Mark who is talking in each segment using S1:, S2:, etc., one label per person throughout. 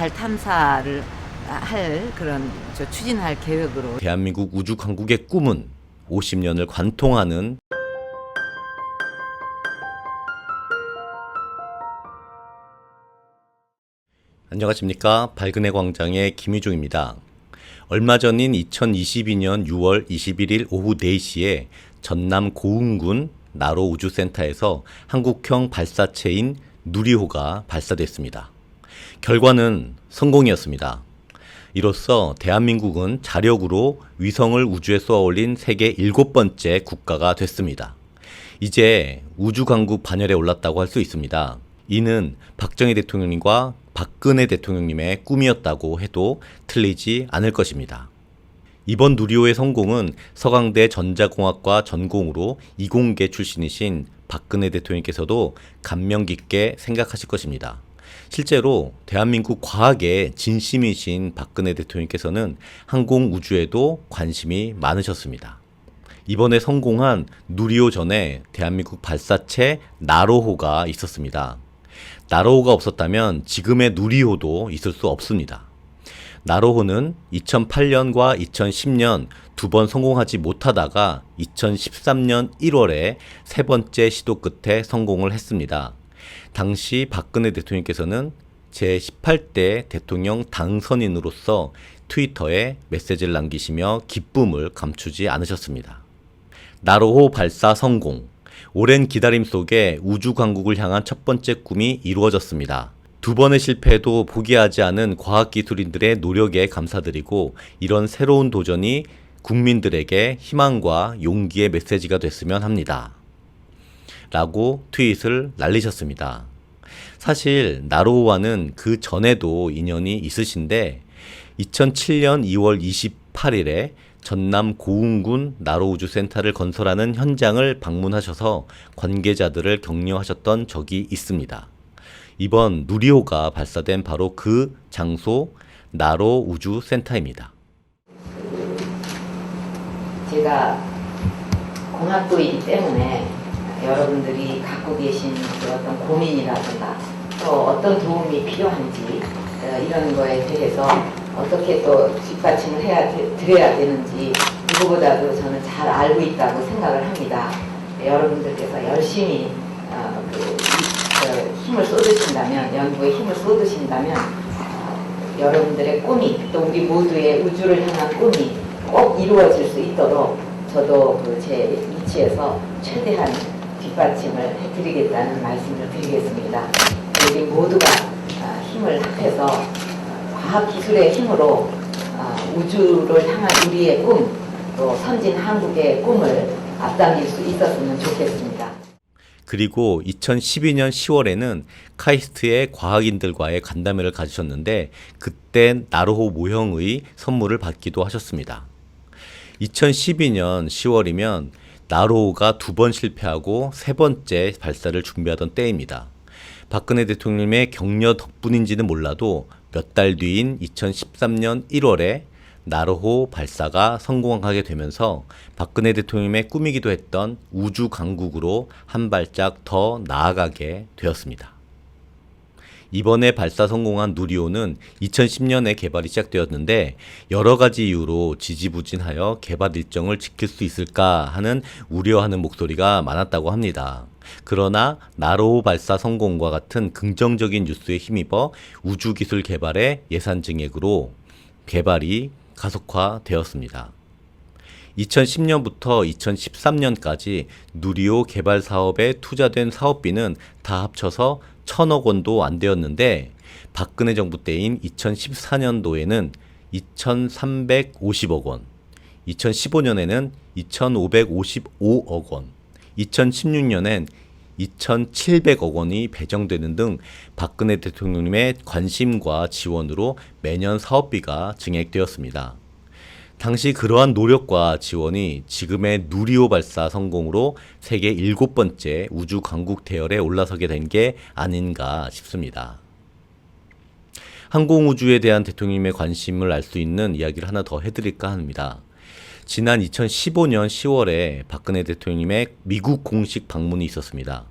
S1: 달 탐사를 할 그런 저 추진할 계획으로
S2: 대한민국 우주 강국의 꿈은 50년을 관통하는 안녕하십니까 밝은의 광장의 김희중입니다. 얼마 전인 2022년 6월 21일 오후 4시에 전남 고흥군 나로 우주센터에서 한국형 발사체인 누리호가 발사됐습니다. 결과는 성공이었습니다. 이로써 대한민국은 자력으로 위성을 우주에 쏘아 올린 세계 일곱 번째 국가가 됐습니다. 이제 우주 강국 반열에 올랐다고 할 수 있습니다. 이는 박정희 대통령님과 박근혜 대통령님의 꿈이었다고 해도 틀리지 않을 것입니다. 이번 누리호의 성공은 서강대 전자공학과 전공으로 이공계 출신이신 박근혜 대통령께서도 감명 깊게 생각하실 것입니다. 실제로 대한민국 과학의 진심이신 박근혜 대통령께서는 항공 우주에도 관심이 많으셨습니다. 이번에 성공한 누리호 전에 대한민국 발사체 나로호가 있었습니다. 나로호가 없었다면 지금의 누리호도 있을 수 없습니다. 나로호는 2008년과 2010년 두 번 성공하지 못하다가 2013년 1월에 세 번째 시도 끝에 성공을 했습니다. 당시 박근혜 대통령께서는 제18대 대통령 당선인으로서 트위터에 메시지를 남기시며 기쁨을 감추지 않으셨습니다. 나로호 발사 성공. 오랜 기다림 속에 우주 강국을 향한 첫 번째 꿈이 이루어졌습니다. 두 번의 실패도 포기하지 않은 과학기술인들의 노력에 감사드리고 이런 새로운 도전이 국민들에게 희망과 용기의 메시지가 됐으면 합니다. 라고 트윗을 날리셨습니다. 사실 나로우와는 그 전에도 인연이 있으신데 2007년 2월 28일에 전남 고흥군 나로우주 센터를 건설하는 현장을 방문하셔서 관계자들을 격려하셨던 적이 있습니다. 이번 누리호가 발사된 바로 그 장소 나로우주 센터입니다.
S1: 제가 공학도이기 때문에 여러분들이 갖고 계신 그 어떤 고민이라든가 또 어떤 도움이 필요한지 어, 이런 거에 대해서 어떻게 또 뒷받침을 해야 되- 드려야 되는지 누구보다도 저는 잘 알고 있다고 생각을 합니다. 여러분들께서 열심히 어, 그, 이- 그 힘을 쏟으신다면 연구에 힘을 쏟으신다면 어, 여러분들의 꿈이 또 우리 모두의 우주를 향한 꿈이 꼭 이루어질 수 있도록 저도 그 제 위치에서 최대한 뒷받침을 해드리겠다는 말씀을 드리겠습니다. 우리 모두가 아, 힘을 합해서 아, 과학기술의 힘으로 아, 우주를 향한 우리의 꿈, 또 선진 한국의 꿈을 앞당길 수 있었으면 좋겠습니다.
S2: 그리고 2012년 10월에는 카이스트의 과학인들과의 간담회를 가지셨는데 그때 나로호 모형의 선물을 받기도 하셨습니다. 2012년 10월이면 나로호가 두 번 실패하고 세 번째 발사를 준비하던 때입니다. 박근혜 대통령의 격려 덕분인지는 몰라도 몇 달 뒤인 2013년 1월에 나로호 발사가 성공하게 되면서 박근혜 대통령의 꿈이기도 했던 우주 강국으로 한 발짝 더 나아가게 되었습니다. 이번에 발사 성공한 누리호는 2010년에 개발이 시작되었는데 여러 가지 이유로 지지부진하여 개발 일정을 지킬 수 있을까 하는 우려하는 목소리가 많았다고 합니다. 그러나 나로호 발사 성공과 같은 긍정적인 뉴스에 힘입어 우주기술 개발의 예산 증액으로 개발이 가속화되었습니다. 2010년부터 2013년까지 누리호 개발 사업에 투자된 사업비는 다 합쳐서 천억 원도 안 되었는데 박근혜 정부 때인 2014년도에는 2,350억 원, 2015년에는 2,555억 원, 2016년엔 2,700억 원이 배정되는 등 박근혜 대통령님의 관심과 지원으로 매년 사업비가 증액되었습니다. 당시 그러한 노력과 지원이 지금의 누리호 발사 성공으로 세계 일곱 번째 우주 강국 대열에 올라서게 된 게 아닌가 싶습니다. 항공우주에 대한 대통령님의 관심을 알 수 있는 이야기를 하나 더 해드릴까 합니다. 지난 2015년 10월에 박근혜 대통령님의 미국 공식 방문이 있었습니다.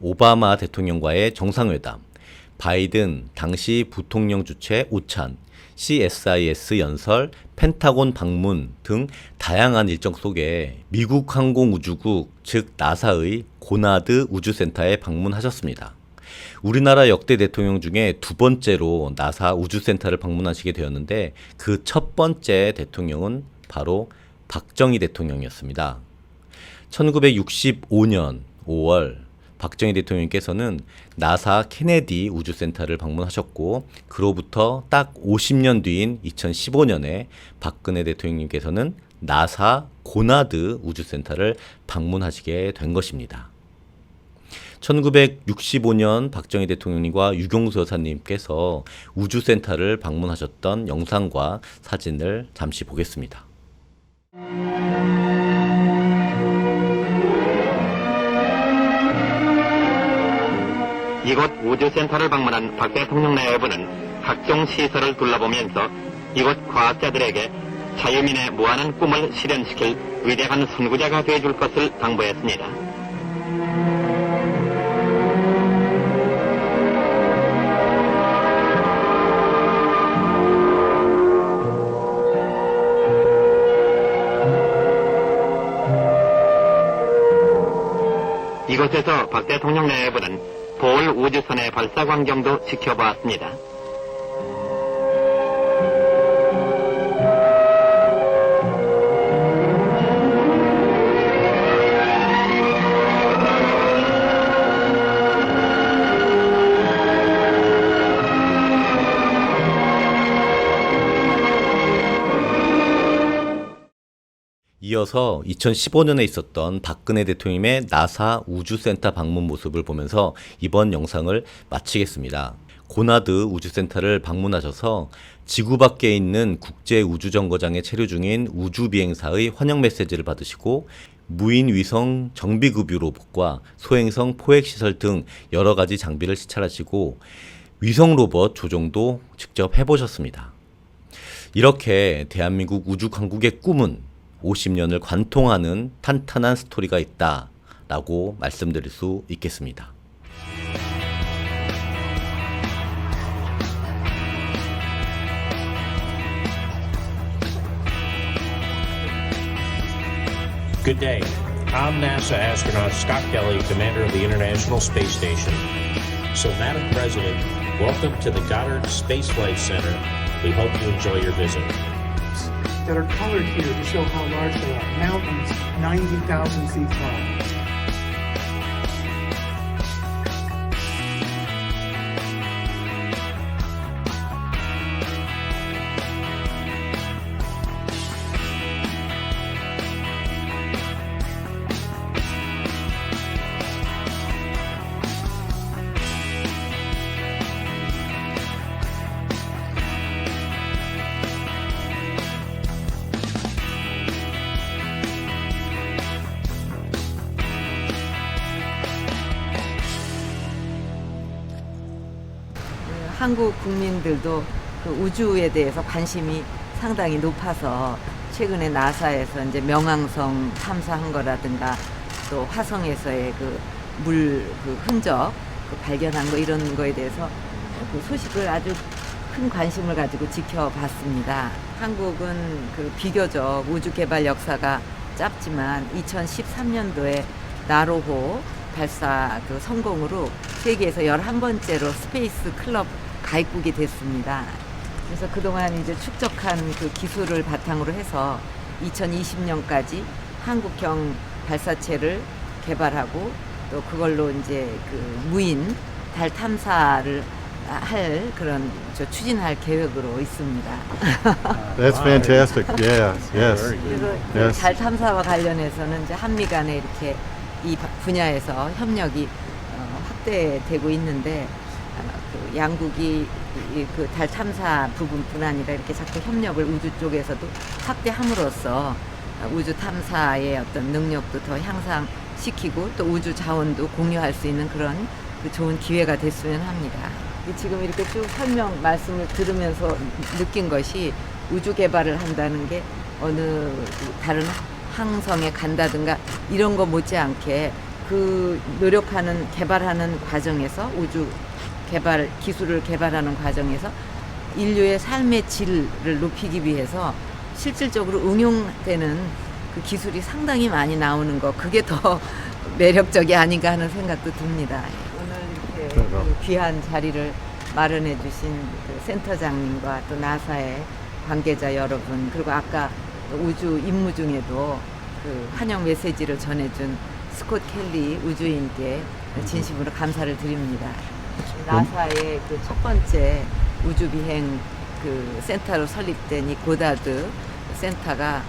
S2: 오바마 대통령과의 정상회담, 바이든 당시 부통령 주최 오찬, CSIS 연설, 펜타곤 방문 등 다양한 일정 속에 미국 항공우주국 즉 나사의 고나드 우주센터에 방문하셨습니다. 우리나라 역대 대통령 중에 두 번째로 나사 우주센터를 방문하시게 되었는데 그 첫 번째 대통령은 바로 박정희 대통령이었습니다. 1965년 5월 박정희 대통령께서는 나사 케네디 우주센터를 방문하셨고 그로부터 딱 50년 뒤인 2015년에 박근혜 대통령님께서는 나사 고나드 우주센터를 방문하시게 된 것입니다. 1965년 박정희 대통령님과 유경수 여사님께서 우주센터를 방문하셨던 영상과 사진을 잠시 보겠습니다.
S3: 이곳 우주센터를 방문한 박 대통령 내외부는 각종 시설을 둘러보면서 이곳 과학자들에게 자유민의 무한한 꿈을 실현시킬 위대한 선구자가 되어줄 것을 당부했습니다. 이곳에서 박 대통령 내외부는 볼 우주선의 발사 광경도 지켜보았습니다.
S2: 이어서 2015년에 있었던 박근혜 대통령의 나사 우주센터 방문 모습을 보면서 이번 영상을 마치겠습니다. 고나드 우주센터를 방문하셔서 지구 밖에 있는 국제 우주정거장에 체류 중인 우주 비행사의 환영 메시지를 받으시고 무인 위성 정비급유 로봇과 소행성 포획 시설 등 여러 가지 장비를 시찰하시고 위성 로봇 조종도 직접 해보셨습니다. 이렇게 대한민국 우주 강국의 꿈은 50년을 관통하는 탄탄한 스토리가 있다 라고 말씀드릴 수 있겠습니다.
S4: Good day. I'm NASA astronaut Scott Kelly, commander of the International Space Station. So, Madam President, welcome to the Goddard Space Flight Center. We hope you enjoy your visit.
S5: That are colored here to show how large they are. Mountains 90,000 feet tall.
S1: 한국 국민들도 그 우주에 대해서 관심이 상당히 높아서 최근에 나사에서 이제 명왕성 탐사한 거라든가 또 화성에서의 그물그 흔적 그 발견한 거 이런 거에 대해서 그 소식을 아주 큰 관심을 가지고 지켜봤습니다. 한국은 그 비교적 우주 개발 역사가 짧지만 2013년도에 나로호 발사 그 성공으로 세계에서 11번째로 스페이스 클럽 가입국이 됐습니다. 그래서 그동안 이제 축적한 그 기술을 바탕으로 해서 2020년까지 한국형 발사체를 개발하고 또 그걸로 이제 그 무인 달 탐사를 할 그런 저 추진할 계획으로 있습니다.
S6: That's fantastic. Yes, yes.
S1: 그래서 그
S6: Yes.
S1: 달 탐사와 관련해서는 이제 한미 간에 이렇게 이 바- 분야에서 협력이 어, 확대되고 있는데 양국이 그 달 탐사 부분뿐 아니라 이렇게 자꾸 협력을 우주 쪽에서도 확대함으로써 어, 우주 탐사의 어떤 능력도 더 향상시키고 또 우주 자원도 공유할 수 있는 그런 그 좋은 기회가 됐으면 합니다. 지금 이렇게 쭉 설명 말씀을 들으면서 느낀 것이 우주 개발을 한다는 게 어느 그 다른 항성에 간다든가 이런 거 못지않게 그 노력하는 개발하는 과정에서 우주 개발 기술을 개발하는 과정에서 인류의 삶의 질을 높이기 위해서 실질적으로 응용되는 그 기술이 상당히 많이 나오는 거 그게 더 매력적이 아닌가 하는 생각도 듭니다. 오늘 이렇게
S6: 그래서.
S1: 그 귀한 자리를 마련해 주신 그 센터장님과 또 나사의 관계자 여러분 그리고 아까 우주 임무 중에도 그 환영 메시지를 전해준 스콧 켈리 우주인께 진심으로 감사를 드립니다. 나사의 그 첫 번째 우주 비행 그 센터로 설립된 이 고다드 센터가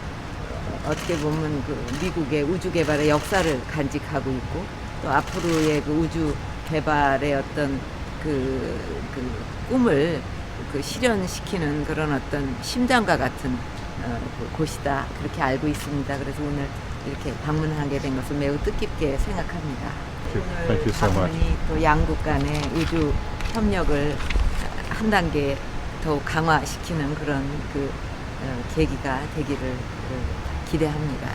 S1: 어떻게 보면 그 미국의 우주 개발의 역사를 간직하고 있고 또 앞으로의 그 우주 개발의 어떤 그, 그 꿈을 그 실현시키는 그런 어떤 심장과 같은 어, 그 곳이다 그렇게 알고 있습니다. 그래서 오늘 이렇게 방문하게 된 것을 매우 뜻깊게 생각합니다.
S6: Thank you so much.
S1: 방문이 또 양국 간의 우주 협력을 한 단계 더욱 강화시키는 그런 그 어, 계기가 되기를 그 기대합니다.